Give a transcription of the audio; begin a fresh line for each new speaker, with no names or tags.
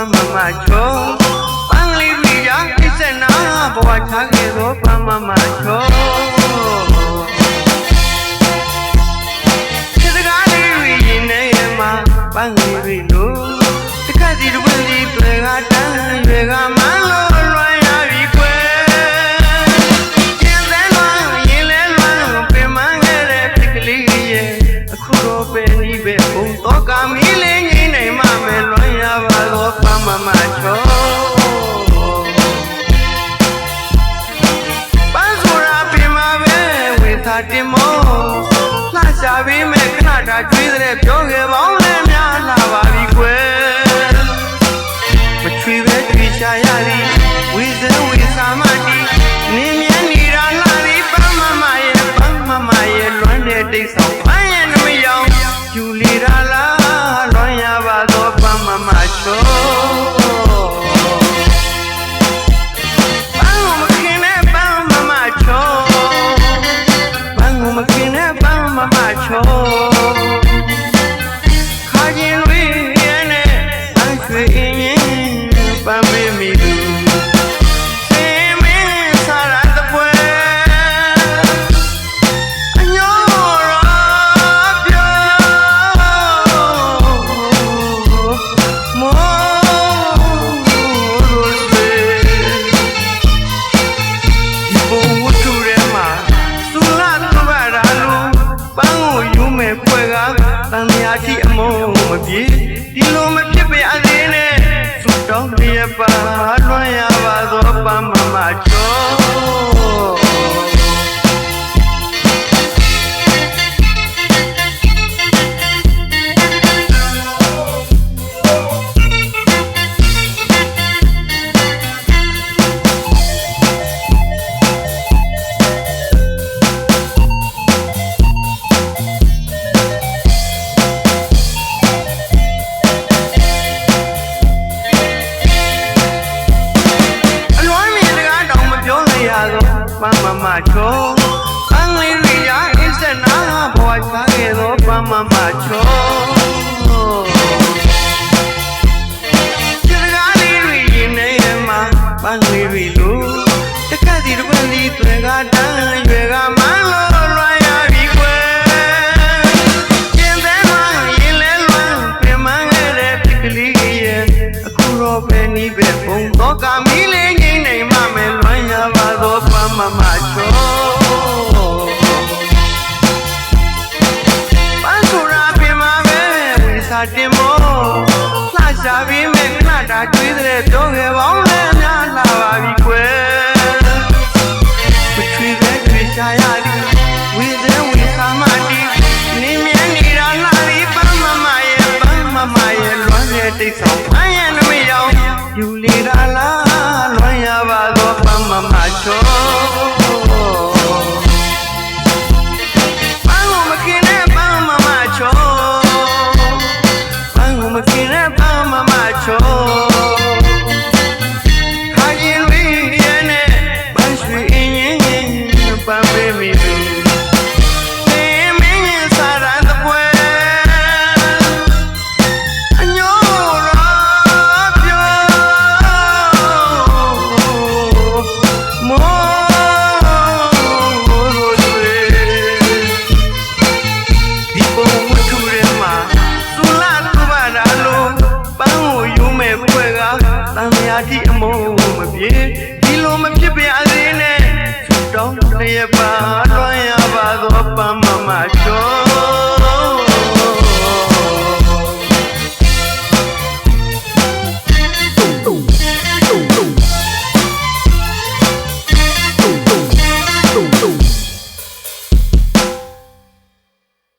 မ်းမမချုံပန်းလေးမိရာပြစ်စနာဘဝချားခဲ့သောပန်းမမချုံစစ်စကားလေးတွေရင်ထဲမှာပန်းလေးတွေလို့တစ်ခါစီတစ်ပွင့်စီတွေကတန်းရွယ်ကမ သာတင်မောလှရှာပြီးမဲ့ခဏတာကျွေးတဲ့ပြောခဲ့ပေါင်းလဲများလာပါပြီကွယ်မချွေပဲကြွေရှာရသည်ဝေစဲဝေစာမတီနေမြန်းနေတာလှသည်ပန်းမမရဲ့ပန်းမမရဲ့လွမ်းတဲ့တိတ်ဆောင် တန်မြာတိအမုံမပြေဒီလိုမဖြစ်ပါသေးနဲ့သုတောင်းတရပါလွှမ်းရပါသောပန်းမမချော သောပန်းမမချောပန်းလေးတွေရာအစ်စနာဘဝချခဲ့သောပန်းမမချော မမချောပန်းဆိုတာပင်မှာပဲဝိစာတင်မောလှရှာပြီးမဲ့ခဏတာကျွေးတဲ့ပြောခဲ့ပေါင်းလဲများလာပါပြီကွယ်မချွေပဲကျွေးရှာရသည်ဝိစဲဝိစာမတီနေမြန်းနေတာလှပြီးပန်းမမရဲ့ပန်းမမရဲ့လွမ်းတဲ့တိတ်ဆောင် တန်မြာတိအမုံမပြေဒီလိုမဖြစ်ပြအသေးနဲ့တောင်းတရပါတွမ်းရပါသောပမမရှိ